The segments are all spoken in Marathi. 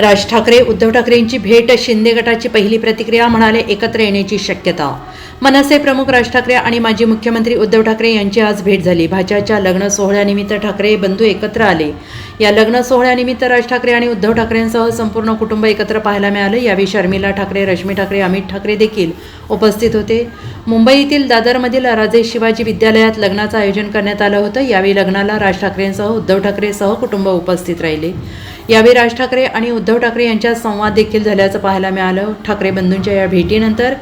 राज ठाकरे उद्धव ठाकरेंची भेट शिंदे गटाची पहिली प्रतिक्रिया म्हणाले एकत्र येण्याची शक्यता. मनसे प्रमुख राज ठाकरे आणि माजी मुख्यमंत्री उद्धव ठाकरे यांची आज भेट झाली. भाजपच्या लग्न सोहळ्यानिमित्त ठाकरे बंधू एकत्र आले. या लग्न सोहळ्यानिमित्त राज ठाकरे आणि उद्धव ठाकरेंसह संपूर्ण कुटुंब एकत्र पाहायला मिळालं. यावेळी शर्मिला ठाकरे रश्मी ठाकरे अमित ठाकरे देखील उपस्थित होते. मुंबईतील दादरमधील राजे शिवाजी विद्यालयात लग्नाचं आयोजन करण्यात आलं होतं. यावेळी लग्नाला राज ठाकरेंसह उद्धव ठाकरेसह कुटुंब उपस्थित राहिले. यावेळी राज ठाकरे आणि उद्धव ठाकरे यांच्यात संवाद देखील झाल्याचं पाहायला मिळालं. ठाकरे बंधूंच्या या भेटीनंतर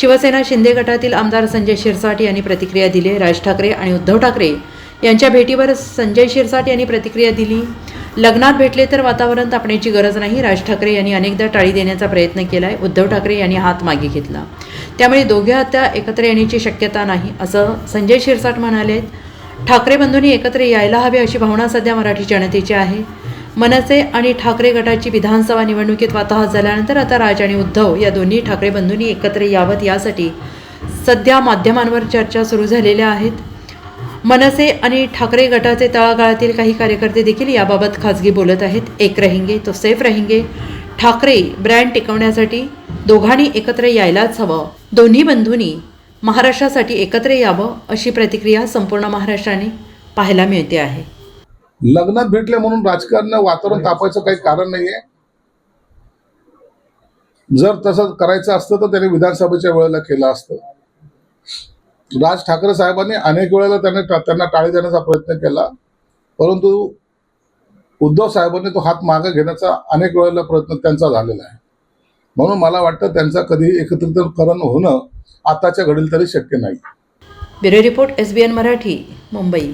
शिवसेना शिंदे गटातील आमदार संजय शिरसाट यांनी प्रतिक्रिया दिली. राज ठाकरे आणि उद्धव ठाकरे यांच्या भेटीवर संजय शिरसाट यांनी प्रतिक्रिया दिली. लग्नात भेटले तर वातावरण तापण्याची गरज नाही. राज ठाकरे यांनी अनेकदा टाळी देण्याचा प्रयत्न केला आहे उद्धव ठाकरे यांनी हात मागे घेतला. त्यामुळे दोघे हत्या एकत्र येण्याची शक्यता नाही असं संजय शिरसाट म्हणाले ठाकरे बंधूंनी एकत्र यायला हवे अशी भावना सध्या मराठी जनतेची आहे. मनसे आणि ठाकरे गटाची विधानसभा निवडणुकीत वाताहत झाल्यानंतर आता राज आणि उद्धव या दोन्ही ठाकरे बंधूंनी एकत्र यावत. यासाठी सध्या माध्यमांवर चर्चा सुरू झालेल्या आहेत. मनसे आणि ठाकरे गटाचे तळागाळातील काही कार्यकर्ते देखील याबाबत खाजगी बोलत आहेत. एक रहेंगे तो सेफ रहेंगे. ठाकरे ब्रँड टिकवण्यासाठी दोघांनी एकत्र यायलाच हवं. दोन्ही बंधूंनी महाराष्ट्रासाठी एकत्र यावं अशी प्रतिक्रिया संपूर्ण महाराष्ट्राने पाहायला मिळते आहे. लग्नात भेटले म्हणून राजकारण वातावरण तापायचं काही कारण नाहीये. जर तसं करायचं असतं तर त्यांनी विधानसभेच्या वेळेला केलं असतं. राज ठाकरे साहेबांनी अनेक वेळेला त्याने त्यांना टाळी देण्याचा प्रयत्न केला. परंतु उद्धव साहेबांनी तो हात मागे घेण्याचा अनेक वेळेला प्रयत्न त्यांचा झालेला आहे. म्हणून मला वाटतं त्यांचा कधी एकत्रितकरण होणं आताच्या घडील तरी शक्य नाही. Bureau report S B N Marathi Mumbai.